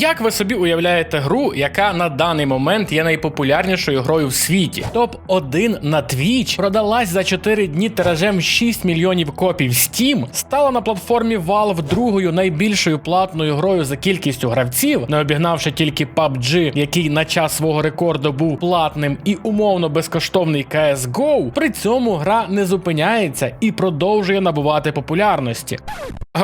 Як ви собі уявляєте гру, яка на даний момент є найпопулярнішою грою в світі? Топ 1 на Twitch продалась за 4 дні тиражем 6 мільйонів копій в Steam, стала на платформі Valve другою найбільшою платною грою за кількістю гравців, не обігнавши тільки PUBG, який на час свого рекорду був платним і умовно безкоштовний CSGO, При цьому гра не зупиняється і продовжує набувати популярності.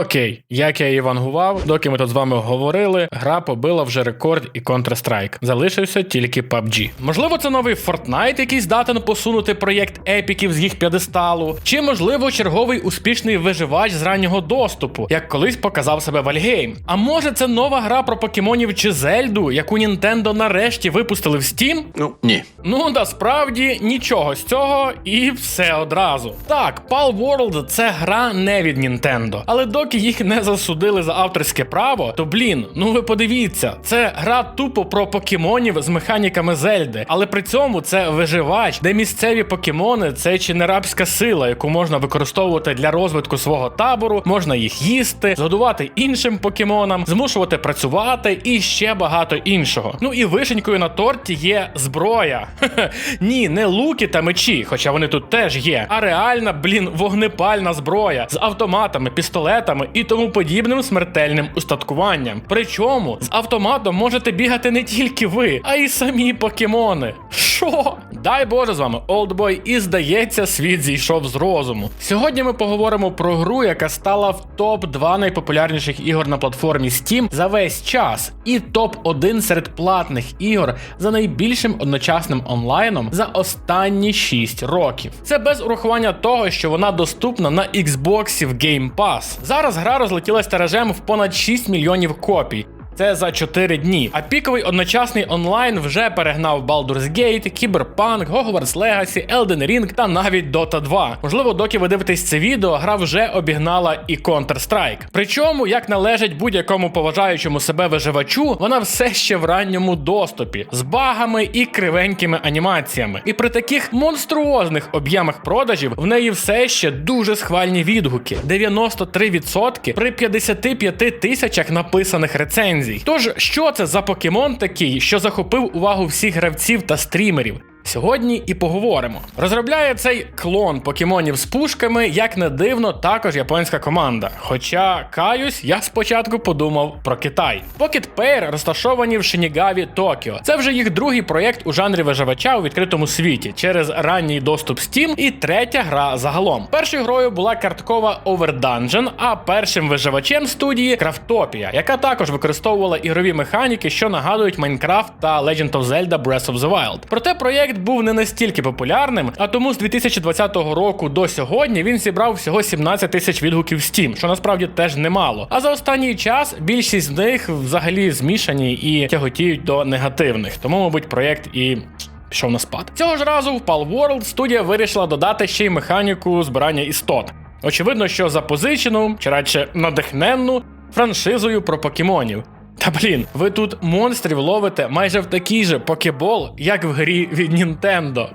Окей, як я і вангував, доки ми тут з вами говорили, гра побила вже рекорд і Counter-Strike. Залишився тільки PUBG. Можливо, це новий Fortnite, який здатен посунути проєкт епіків з їх п'єдесталу, чи можливо черговий успішний виживач з раннього доступу, як колись показав себе Valheim. А може це нова гра про покемонів чи Зельду, яку Nintendo нарешті випустили в Steam? Ну, ні. Ну насправді нічого з цього і все одразу. Так, Pal World це гра не від Nintendo, але доки їх не засудили за авторське право, то блін, ну ви подивіться, це гра тупо про покемонів з механіками Зельди, але при цьому це виживач, де місцеві покемони це чи не рабська сила, яку можна використовувати для розвитку свого табору, можна їх їсти, згодувати іншим покемонам, змушувати працювати і ще багато іншого. Ну і вишенькою на торті є зброя. Ні, не луки та мечі, хоча вони тут теж є, а реальна, блін, вогнепальна зброя з автоматами, пістолетами і тому подібним смертельним устаткуванням. Причому з автоматом можете бігати не тільки ви, а й самі покемони. Що? Дай Боже з вами, Олдбой, і здається, світ зійшов з розуму. Сьогодні ми поговоримо про гру, яка стала в топ 2 найпопулярніших ігор на платформі Steam за весь час, і топ 1 серед платних ігор за найбільшим одночасним онлайном за останні 6 років. Це без урахування того, що вона доступна на Xbox Game Pass. Зараз гра розлетілась тиражем в понад 6 мільйонів копій. Це за 4 дні. А піковий одночасний онлайн вже перегнав Baldur's Gate, Cyberpunk, Hogwarts Legacy, Elden Ring та навіть Dota 2. Можливо, доки ви дивитесь це відео, гра вже обігнала і Counter-Strike. Причому, як належить будь-якому поважаючому себе виживачу, вона все ще в ранньому доступі з багами і кривенькими анімаціями. І при таких монструозних об'ємах продажів в неї все ще дуже схвальні відгуки: 93% при 55 тисячах написаних рецензій. Тож, що це за покемон такий, що захопив увагу всіх гравців та стрімерів? Сьогодні і поговоримо. Розробляє цей клон покемонів з пушками, як не дивно, також японська команда. Хоча каюсь, я спочатку подумав про Китай. Pocket Pair розташовані в Шинігаві, Токіо. Це вже їх другий проєкт у жанрі виживача у відкритому світі через ранній доступ Steam і третя гра загалом. Першою грою була карткова Over Dungeon, а першим виживачем студії Крафтопія, яка також використовувала ігрові механіки, що нагадують Minecraft та Legend of Zelda Breath of the Wild. Проте проєкт був не настільки популярним, а тому з 2020 року до сьогодні він зібрав всього 17 тисяч відгуків Steam, що насправді теж немало. А за останній час більшість з них взагалі змішані і тяготіють до негативних. Тому, мабуть, проєкт і. Пішов на спад. Цього ж разу в Pal World студія вирішила додати ще й механіку збирання істот. Очевидно, що запозичену, чи радше надихненну франшизою про покемонів. Та блін, ви тут монстрів ловите майже в такий же покебол, як в грі від Нінтендо.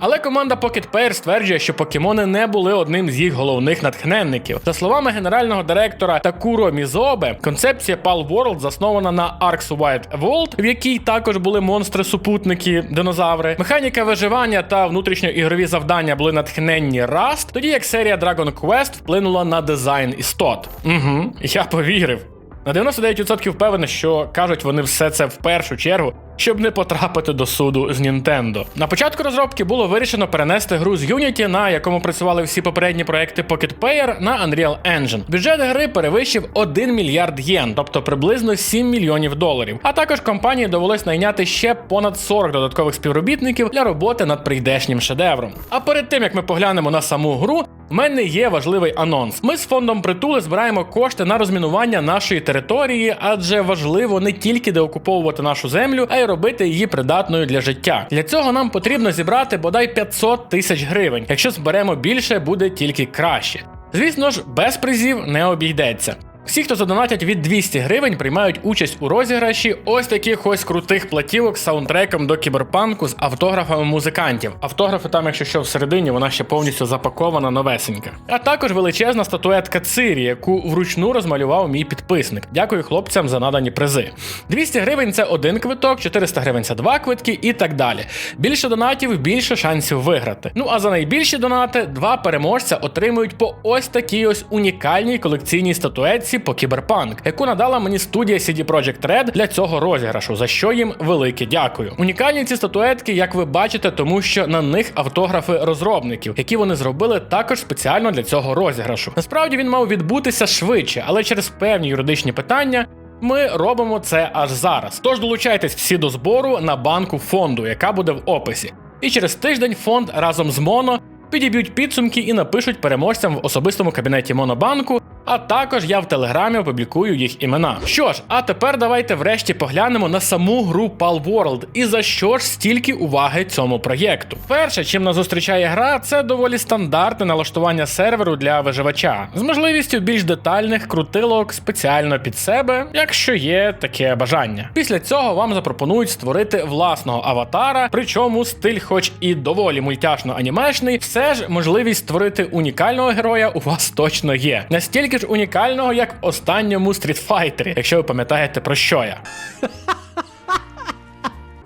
Але команда Pocket Pair стверджує, що покемони не були одним з їх головних натхненників. За словами генерального директора Такуро Мізобе, концепція Pal World заснована на Arx White Evolved, в якій також були монстри-супутники, динозаври. Механіка виживання та внутрішньоігрові завдання були натхненні Rust, тоді як серія Dragon Quest вплинула на дизайн істот. Угу, я повірив. На 99% впевнений, що кажуть вони все це в першу чергу, щоб не потрапити до суду з Nintendo. На початку розробки було вирішено перенести гру з Unity, на якому працювали всі попередні проекти Pocket Pair, на Unreal Engine. Бюджет гри перевищив 1 мільярд єн, тобто приблизно 7 мільйонів доларів. А також компанії довелось найняти ще понад 40 додаткових співробітників для роботи над прийдешнім шедевром. А перед тим як ми поглянемо на саму гру, в мене є важливий анонс. Ми з фондом притули збираємо кошти на розмінування нашої території, адже важливо не тільки деокуповувати нашу землю, а й робити її придатною для життя. Для цього нам потрібно зібрати бодай 500 тисяч гривень. Якщо зберемо більше, буде тільки краще. Звісно ж, без призів не обійдеться. Всі, хто задонатять від 200 гривень, приймають участь у розіграші ось таких ось крутих платівок з саундтреком до кіберпанку з автографами музикантів. Автографи там, якщо що всередині, вона ще повністю запакована новесенька. А також величезна статуетка Цирі, яку вручну розмалював мій підписник. Дякую хлопцям за надані призи. 200 гривень це один квиток, 400 гривень це два квитки і так далі. Більше донатів, більше шансів виграти. Ну а за найбільші донати два переможця отримують по ось такій ось унікальній колекційній статуетці по кіберпанк, яку надала мені студія CD Projekt Red для цього розіграшу, за що їм велике дякую. Унікальні ці статуетки, як ви бачите, тому що на них автографи розробників, які вони зробили також спеціально для цього розіграшу. Насправді він мав відбутися швидше, але через певні юридичні питання. Ми робимо це аж зараз. Тож долучайтесь всі до збору на банку фонду, яка буде в описі. І через тиждень фонд разом з Моно підіб'ють підсумки і напишуть переможцям в особистому кабінеті Монобанку. А також я в телеграмі опублікую їх імена. Що ж, а тепер давайте врешті поглянемо на саму гру Palworld і за що ж стільки уваги цьому проєкту. Перше, чим нас зустрічає гра, це доволі стандартне налаштування серверу для виживача з можливістю більш детальних крутилок спеціально під себе, якщо є таке бажання. Після цього вам запропонують створити власного аватара, причому стиль, хоч і доволі мультяшно анімешний, все ж можливість створити унікального героя у вас точно є. Настільки ж унікального, як в останньому стрітфайтері, якщо ви пам'ятаєте про що я.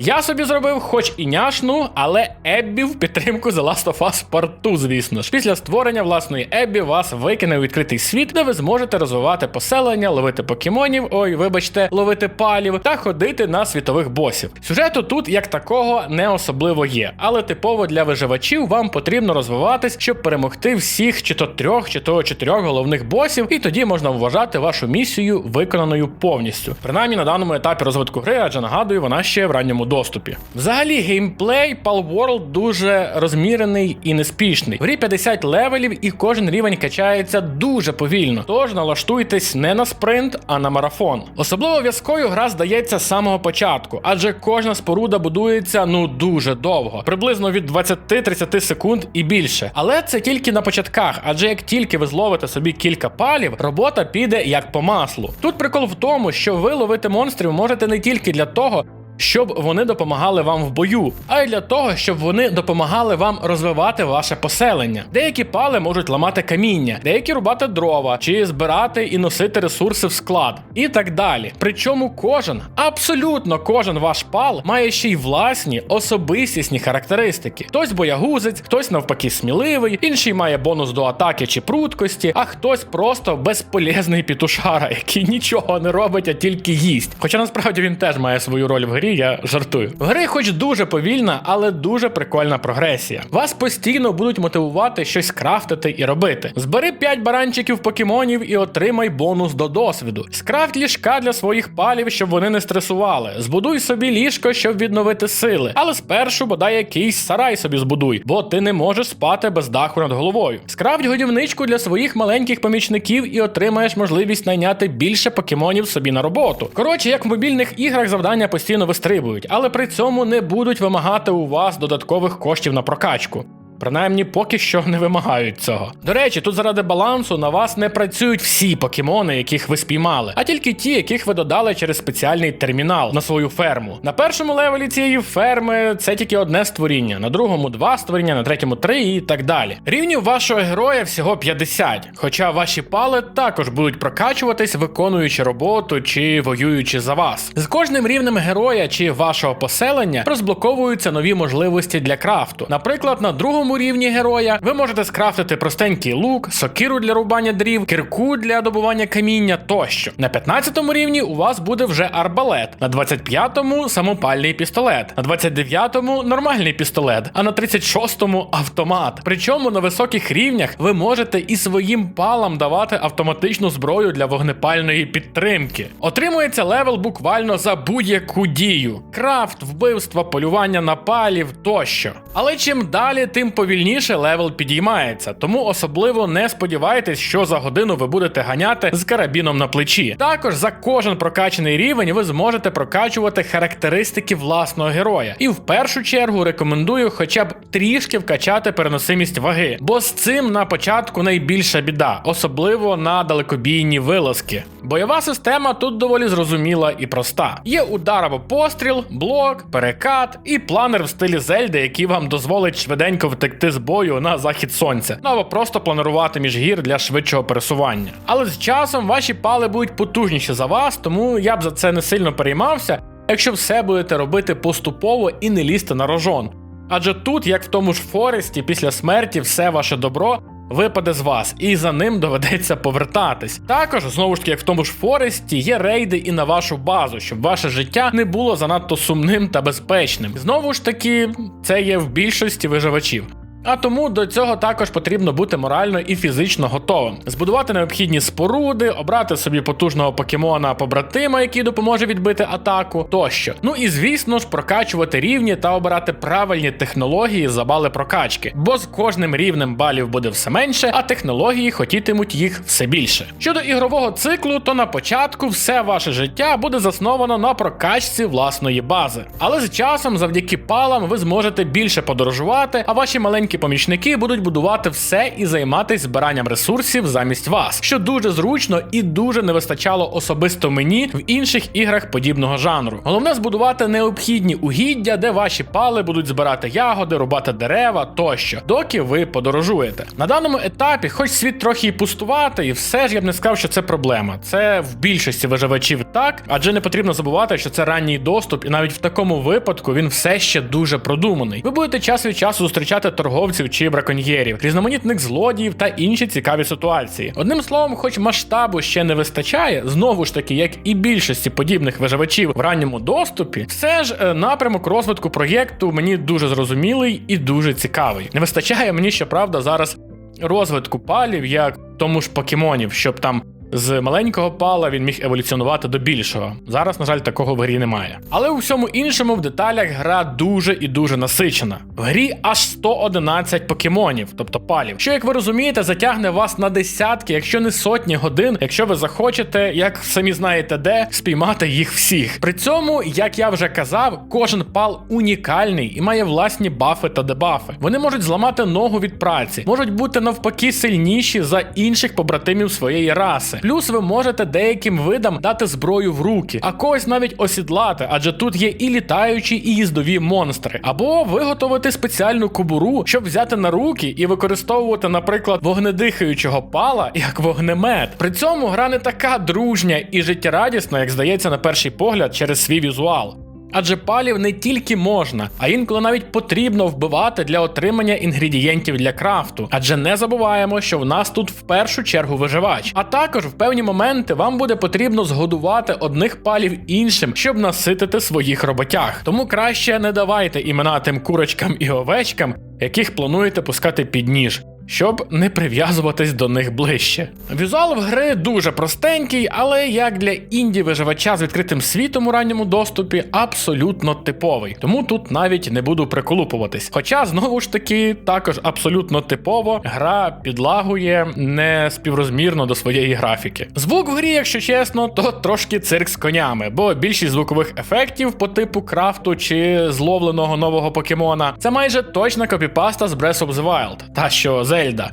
Я собі зробив хоч і няшну, але Еббі в підтримку The Last of Us Part 2, звісно ж. Після створення власної Еббі вас викине у відкритий світ, де ви зможете розвивати поселення, ловити покемонів, ой, вибачте, ловити палів та ходити на світових босів. Сюжету тут як такого не особливо є, але типово для виживачів вам потрібно розвиватись, щоб перемогти всіх чи то трьох, чи то чотирьох головних босів, і тоді можна вважати вашу місію виконаною повністю. Принаймні на даному етапі розвитку гри, адже нагадую, вона ще в ранньому доступі. Взагалі, геймплей Palworld дуже розмірений і неспішний. В грі 50 левелів, і кожен рівень качається дуже повільно. Тож налаштуйтесь не на спринт, а на марафон. Особливо в'язкою гра здається з самого початку, адже кожна споруда будується ну дуже довго, приблизно від 20-30 секунд і більше. Але це тільки на початках, адже як тільки ви зловите собі кілька палів, робота піде як по маслу. Тут прикол в тому, що ви ловити монстрів можете не тільки для того, щоб вони допомагали вам в бою, а й для того, щоб вони допомагали вам розвивати ваше поселення. Деякі пали можуть ламати каміння, деякі рубати дрова, чи збирати і носити ресурси в склад, і так далі. Причому кожен, абсолютно кожен ваш пал має ще й власні особистісні характеристики. Хтось боягузець, хтось навпаки сміливий, інший має бонус до атаки чи пруткості, а хтось просто безполезний пітушара, який нічого не робить, а тільки їсть. Хоча насправді він теж має свою роль в грі, я жартую. В гри, хоч дуже повільна, але дуже прикольна прогресія. Вас постійно будуть мотивувати щось крафтити і робити. Збери 5 баранчиків покемонів і отримай бонус до досвіду. Скрафт ліжка для своїх палів, щоб вони не стресували. Збудуй собі ліжко, щоб відновити сили. Але спершу бодай якийсь сарай собі збудуй, бо ти не можеш спати без даху над головою. Скрафть годівничку для своїх маленьких помічників і отримаєш можливість найняти більше покемонів собі на роботу. Коротше, як в мобільних іграх завдання постійно вистрибують, але при цьому не будуть вимагати у вас додаткових коштів на прокачку. Принаймні, поки що не вимагають цього. До речі, тут заради балансу на вас не працюють всі покемони, яких ви спіймали, а тільки ті, яких ви додали через спеціальний термінал на свою ферму. На першому левелі цієї ферми це тільки одне створіння, на другому два створіння, на третьому три і так далі. Рівнів вашого героя всього 50, хоча ваші пали також будуть прокачуватись, виконуючи роботу чи воюючи за вас. З кожним рівнем героя чи вашого поселення розблоковуються нові можливості для крафту. Наприклад, на другому рівні героя ви можете скрафтити простенький лук, сокиру для рубання дрів, кирку для добування каміння тощо. На 15 рівні у вас буде вже арбалет, на 25-му самопальний пістолет, на 29-му нормальний пістолет, а на 36-му автомат. Причому на високих рівнях ви можете і своїм палам давати автоматичну зброю для вогнепальної підтримки. Отримується левел буквально за будь-яку дію: крафт, вбивства, полювання на палів тощо. Але чим далі, тим повільніше левел підіймається, тому особливо не сподівайтесь, що за годину ви будете ганяти з карабіном на плечі. Також за кожен прокачаний рівень ви зможете прокачувати характеристики власного героя. І в першу чергу рекомендую хоча б трішки вкачати переносимість ваги, бо з цим на початку найбільша біда, особливо на далекобійні вилазки. Бойова система тут доволі зрозуміла і проста. Є удар або постріл, блок, перекат і планер в стилі Зельди, який вам дозволить швиденько втекти з бою на захід сонця, або просто планирувати між гір для швидшого пересування. Але з часом ваші пали будуть потужніші за вас, тому я б за це не сильно переймався, якщо все будете робити поступово і не лізти на рожон. Адже тут, як в тому ж Форесті, після смерті все ваше добро випаде з вас, і за ним доведеться повертатись. Також, знову ж таки, як в тому ж Форесті, є рейди і на вашу базу, щоб ваше життя не було занадто сумним та безпечним. Знову ж таки, це є в більшості виживачів. А тому до цього також потрібно бути морально і фізично готовим, збудувати необхідні споруди, обрати собі потужного покемона побратима, який допоможе відбити атаку, тощо. Ну і звісно ж, прокачувати рівні та обирати правильні технології за бали прокачки, бо з кожним рівнем балів буде все менше, а технології хотітимуть їх все більше. Щодо ігрового циклу, то на початку все ваше життя буде засновано на прокачці власної бази. Але з часом, завдяки палам, ви зможете більше подорожувати, а ваші маленькі помічники будуть будувати все і займатися збиранням ресурсів замість вас, що дуже зручно і дуже не вистачало особисто мені в інших іграх подібного жанру. Головне збудувати необхідні угіддя, де ваші пали будуть збирати ягоди, рубати дерева тощо, доки ви подорожуєте. На даному етапі, хоч світ трохи і пустувати, і все ж я б не сказав, що це проблема. Це в більшості виживачів так, адже не потрібно забувати, що це ранній доступ, і навіть в такому випадку він все ще дуже продуманий. Ви будете час від часу зустрічати торговців чи браконьєрів, різноманітних злодіїв та інші цікаві ситуації. Одним словом, хоч масштабу ще не вистачає, знову ж таки, як і більшості подібних виживачів в ранньому доступі, все ж е, напрямок розвитку проєкту мені дуже зрозумілий і дуже цікавий. Не вистачає мені, щоправда, зараз розвитку палів, як тому ж покемонів, щоб там. З маленького пала він міг еволюціонувати до більшого. Зараз, на жаль, такого в грі немає. Але у всьому іншому в деталях гра дуже і дуже насичена. В грі аж 111 покемонів, тобто палів, що, як ви розумієте, затягне вас на десятки, якщо не сотні годин, якщо ви захочете, як самі знаєте де, спіймати їх всіх. При цьому, як я вже казав, кожен пал унікальний і має власні бафи та дебафи. Вони можуть зламати ногу від праці, можуть бути навпаки сильніші за інших побратимів своєї раси. Плюс ви можете деяким видам дати зброю в руки, а когось навіть осідлати, адже тут є і літаючі, і їздові монстри. Або виготовити спеціальну кобуру, щоб взяти на руки і використовувати, наприклад, вогнедихаючого пала як вогнемет. При цьому гра не така дружня і життєрадісна, як здається на перший погляд, через свій візуал. Адже палів не тільки можна, а інколи навіть потрібно вбивати для отримання інгредієнтів для крафту. Адже не забуваємо, що в нас тут в першу чергу виживач. А також в певні моменти вам буде потрібно згодувати одних палів іншим, щоб наситити своїх роботяг. Тому краще не давайте імена тим курочкам і овечкам, яких плануєте пускати під ніж щоб не прив'язуватись до них ближче. Візуал в гри дуже простенький, але як для інді виживача з відкритим світом у ранньому доступі, абсолютно типовий. Тому тут навіть не буду приколупуватись. Хоча, знову ж таки, також абсолютно типово гра підлагує не співрозмірно до своєї графіки. Звук в грі, якщо чесно, то трошки цирк з конями, бо більшість звукових ефектів по типу крафту чи зловленого нового покемона це майже точна копіпаста з Breath of the Wild. Та що Зельда.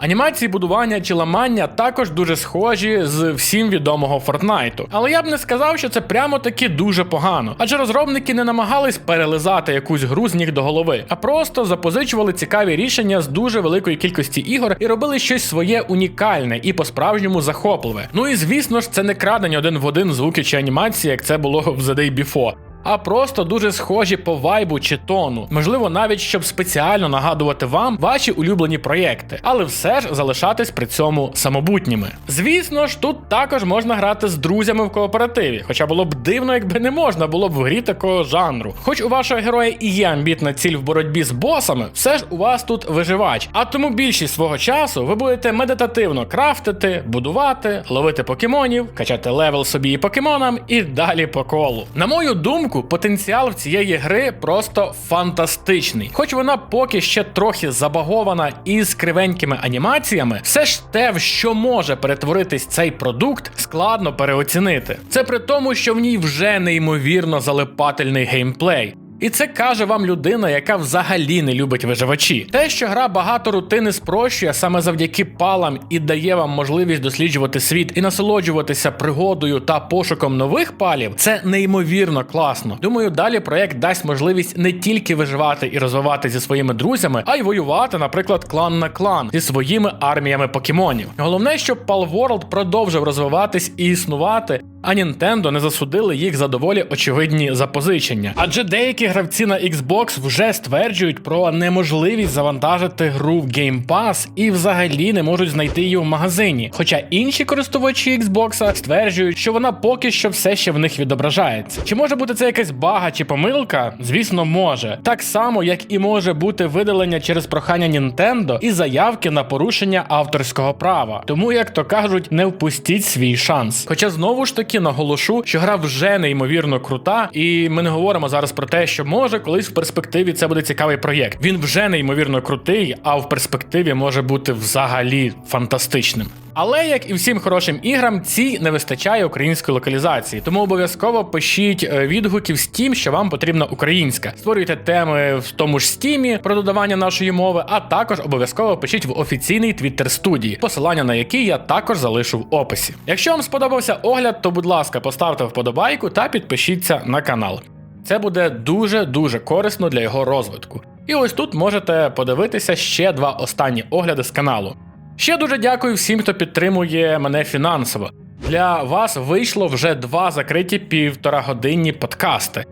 Анімації будування чи ламання також дуже схожі з всім відомого Фортнайту. Але я б не сказав, що це прямо таки дуже погано. Адже розробники не намагались перелизати якусь гру з ніг до голови, а просто запозичували цікаві рішення з дуже великої кількості ігор і робили щось своє унікальне і по-справжньому захопливе. Ну і звісно ж, це не крадені один в один звуки чи анімації, як це було в The Day Before а просто дуже схожі по вайбу чи тону. Можливо, навіть щоб спеціально нагадувати вам ваші улюблені проєкти, але все ж залишатись при цьому самобутніми. Звісно ж, тут також можна грати з друзями в кооперативі, хоча було б дивно, якби не можна було б в грі такого жанру. Хоч у вашого героя і є амбітна ціль в боротьбі з босами, все ж у вас тут виживач. А тому більшість свого часу ви будете медитативно крафтити, будувати, ловити покемонів, качати левел собі і покемонам і далі по колу. На мою думку думку, потенціал цієї гри просто фантастичний. Хоч вона поки ще трохи забагована і з кривенькими анімаціями, все ж те, в що може перетворитись цей продукт, складно переоцінити. Це при тому, що в ній вже неймовірно залипательний геймплей. І це каже вам людина, яка взагалі не любить виживачі. Те, що гра багато рутини спрощує саме завдяки палам і дає вам можливість досліджувати світ і насолоджуватися пригодою та пошуком нових палів, це неймовірно класно. Думаю, далі проект дасть можливість не тільки виживати і розвивати зі своїми друзями, а й воювати, наприклад, клан на клан зі своїми арміями покемонів. Головне, щоб Palworld продовжив розвиватись і існувати. А Nintendo не засудили їх за доволі очевидні запозичення. Адже деякі гравці на Xbox вже стверджують про неможливість завантажити гру в Game Pass і взагалі не можуть знайти її в магазині. Хоча інші користувачі Xbox стверджують, що вона поки що все ще в них відображається. Чи може бути це якась бага чи помилка? Звісно, може. Так само, як і може бути видалення через прохання Nintendo і заявки на порушення авторського права. Тому, як то кажуть, не впустіть свій шанс. Хоча знову ж таки наголошу, що гра вже неймовірно крута, і ми не говоримо зараз про те, що може колись в перспективі це буде цікавий проєкт. Він вже неймовірно крутий, а в перспективі може бути взагалі фантастичним. Але як і всім хорошим іграм, цій не вистачає української локалізації, тому обов'язково пишіть е, відгуки в Steam, що вам потрібна українська. Створюйте теми в тому ж Steam про додавання нашої мови, а також обов'язково пишіть в офіційний твіттер студії, посилання на який я також залишу в описі. Якщо вам сподобався огляд, то будь ласка, поставте вподобайку та підпишіться на канал. Це буде дуже дуже корисно для його розвитку. І ось тут можете подивитися ще два останні огляди з каналу. Ще дуже дякую всім, хто підтримує мене фінансово. Для вас вийшло вже два закриті півтора годинні подкасти.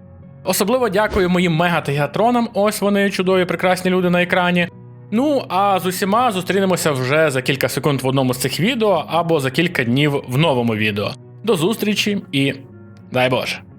Особливо дякую моїм мегатегатронам, ось вони чудові, прекрасні люди на екрані. Ну а з усіма зустрінемося вже за кілька секунд в одному з цих відео або за кілька днів в новому відео. До зустрічі і дай Боже!